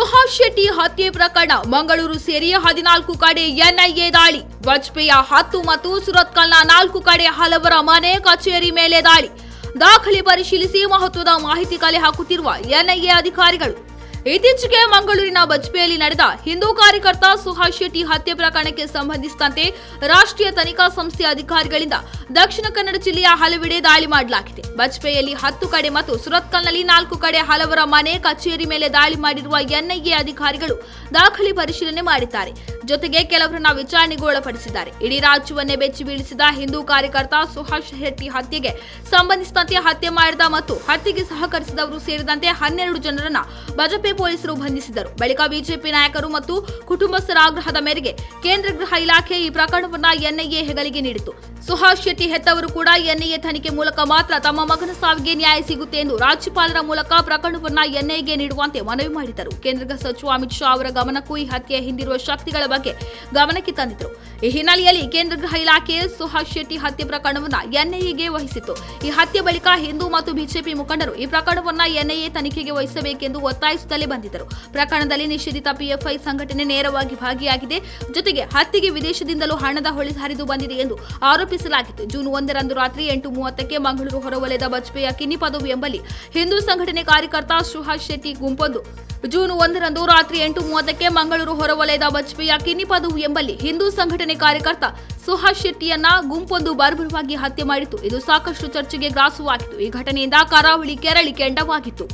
ಸುಹಾಸ್ ಶೆಟ್ಟಿ ಹತ್ಯೆ ಪ್ರಕರಣ. ಮಂಗಳೂರು ಸೇರಿ ಹದಿನಾಲ್ಕು ಕಡೆ ಎನ್ಐಎ ದಾಳಿ. ವಾಜಪೇಯಿ ಹತ್ತು ಮತ್ತು ಸುರತ್ಕಲ್ನ ನಾಲ್ಕು ಕಡೆ ಹಲವರ ಮನೆ ಕಚೇರಿ ಮೇಲೆ ದಾಳಿ. ದಾಖಲೆ ಪರಿಶೀಲಿಸಿ ಮಹತ್ವದ ಮಾಹಿತಿ ಕಲೆ ಹಾಕುತ್ತಿರುವ ಎನ್ಐಎ ಅಧಿಕಾರಿಗಳು. ಇತ್ತೀಚೆಗೆ ಮಂಗಳೂರಿನ ಬಜ್ಪೆಯಲ್ಲಿ ನಡೆದ ಹಿಂದೂ ಕಾರ್ಯಕರ್ತ ಸುಹಾಸ್ ಶೆಟ್ಟಿ ಹತ್ಯೆ ಪ್ರಕರಣಕ್ಕೆ ಸಂಬಂಧಿಸಿದಂತೆ ರಾಷ್ಟ್ರೀಯ ತನಿಖಾ ಸಂಸ್ಥೆ ಅಧಿಕಾರಿಗಳಿಂದ ದಕ್ಷಿಣ ಕನ್ನಡ ಜಿಲ್ಲೆಯ ಹಲವೆಡೆ ದಾಳಿ ಮಾಡಲಾಗಿದೆ. ಬಜ್ಪೆಯಲ್ಲಿ ಹತ್ತು ಕಡೆ ಮತ್ತು ಸುರತ್ಕಲ್ನಲ್ಲಿ ನಾಲ್ಕು ಕಡೆ ಹಲವರ ಮನೆ, ಕಚೇರಿ ಮೇಲೆ ದಾಳಿ ಮಾಡಿರುವ ಎನ್ಐಎ ಅಧಿಕಾರಿಗಳು ದಾಖಲೆ ಪರಿಶೀಲನೆ ಮಾಡಿದ್ದಾರೆ. ಜೊತೆಗೆ ಕೆಲವರನ್ನ ವಿಚಾರಣೆಗೂ ಒಳಪಡಿಸಿದ್ದಾರೆ ಇಡೀ ರಾಜ್ಯವನ್ನೇ ಬೆಚ್ಚಿ ಬೀಳಿಸಿದ ಹಿಂದೂ ಕಾರ್ಯಕರ್ತ ಸುಹಾಸ್ ಶೆಟ್ಟಿ ಹತ್ಯೆಗೆ ಸಂಬಂಧಿಸಿದಂತೆ ಹತ್ಯೆ ಮಾಡಿದ ಮತ್ತು ಹತ್ಯೆಗೆ ಸಹಕರಿಸಿದವರು ಸೇರಿದಂತೆ ಹನ್ನೆರಡು ಜನರನ್ನ ಬಜಪೆ ಪೊಲೀಸರು ಬಂಧಿಸಿದರು ಬಳಿಕ ಬಿಜೆಪಿ ನಾಯಕರು ಮತ್ತು ಕುಟುಂಬಸ್ಥರ ಆಗ್ರಹದ ಮೇರೆಗೆ ಕೇಂದ್ರ ಗೃಹ ಇಲಾಖೆ ಈ ಪ್ರಕರಣವನ್ನ ಎನ್ಐಎ ಹೆಗಲಿಗೆ ನೀಡಿತು ಸುಹಾಸ್ ಶೆಟ್ಟಿ ಹೆತ್ತವರು ಕೂಡ ಎನ್ಐಎ ತನಿಖೆ ಮೂಲಕ ಮಾತ್ರ ತಮ್ಮ ಮಗನ ಸಾವಿಗೆ ನ್ಯಾಯ ಸಿಗುತ್ತೆ ಎಂದು ರಾಜ್ಯಪಾಲರ ಮೂಲಕ ಪ್ರಕರಣವನ್ನ ಎನ್ಐಎಗೆ ನೀಡುವಂತೆ ಮನವಿ ಮಾಡಿದರು ಕೇಂದ್ರ ಸಚಿವ ಅಮಿತ್ ಶಾ ಅವರ ಗಮನಕ್ಕೂ ಈ ಹತ್ಯೆ ಹಿಂದಿರುವ ಶಕ್ತಿಗಳ ಬಗ್ಗೆ ಗಮನಕ್ಕೆ ತಂದಿದ್ರು. ಈ ಹಿನ್ನೆಲೆಯಲ್ಲಿ ಕೇಂದ್ರ ಗೃಹ ಇಲಾಖೆ ಸುಹಾಸ್ ಶೆಟ್ಟಿ ಹತ್ಯೆ ಪ್ರಕರಣವನ್ನ ಎನ್ಐಎಗೆ ವಹಿಸಿತ್ತು. ಈ ಹತ್ಯೆ ಬಳಿಕ ಹಿಂದೂ ಮತ್ತು ಬಿಜೆಪಿ ಮುಖಂಡರು ಈ ಪ್ರಕರಣವನ್ನ ಎನ್ಐಎ ತನಿಖೆಗೆ ವಹಿಸಬೇಕೆಂದು ಒತ್ತಾಯಿಸುತ್ತಲೇ ಬಂದಿದ್ದರು. ಪ್ರಕರಣದಲ್ಲಿ ನಿಷೇಧಿತ ಪಿಎಫ್ಐ ಸಂಘಟನೆ ನೇರವಾಗಿ ಭಾಗಿಯಾಗಿದೆ. ಜೊತೆಗೆ ಹತ್ಯೆಗೆ ವಿದೇಶದಿಂದಲೂ ಹಣದ ಹೊಳೆ ಹರಿದು ಬಂದಿದೆ ಎಂದು ಆರೋಪಿಸಲಾಗಿತ್ತು. ಜೂನ್ ಒಂದರಂದು ರಾತ್ರಿ ಎಂಟು ಮೂವತ್ತಕ್ಕೆ ಮಂಗಳೂರು ಹೊರವಲಯದ ಬಜ್ಪೆಯ ಕಿನ್ನಿಪದವು ಎಂಬಲ್ಲಿ ಹಿಂದೂ ಸಂಘಟನೆ ಕಾರ್ಯಕರ್ತ ಸುಹಾಸ್ ಶೆಟ್ಟಿ ಗುಂಪೊಂದು ಜೂನ್ ಒಂದರಂದು ರಾತ್ರಿ ಎಂಟು ಮೂವತ್ತಕ್ಕೆ ಮಂಗಳೂರು ಹೊರವಲಯದ ಬಜ್ಪೆಯ ಕಿನ್ನಿಪದವು ಎಂಬಲ್ಲಿ ಹಿಂದೂ ಸಂಘಟನೆ ಕಾರ್ಯಕರ್ತ ಸುಹಾಸ್ ಶೆಟ್ಟಿಯನ್ನ ಗುಂಪೊಂದು ಬರ್ಬರವಾಗಿ ಹತ್ಯೆ ಮಾಡಿತು ಇದು ಸಾಕಷ್ಟು ಚರ್ಚೆಗೆ ಗ್ರಾಸವಾಗಿತ್ತು. ಈ ಘಟನೆಯಿಂದ ಕರಾವಳಿ ಕೆರಳಿ ಕೆಂಡವಾಗಿತ್ತು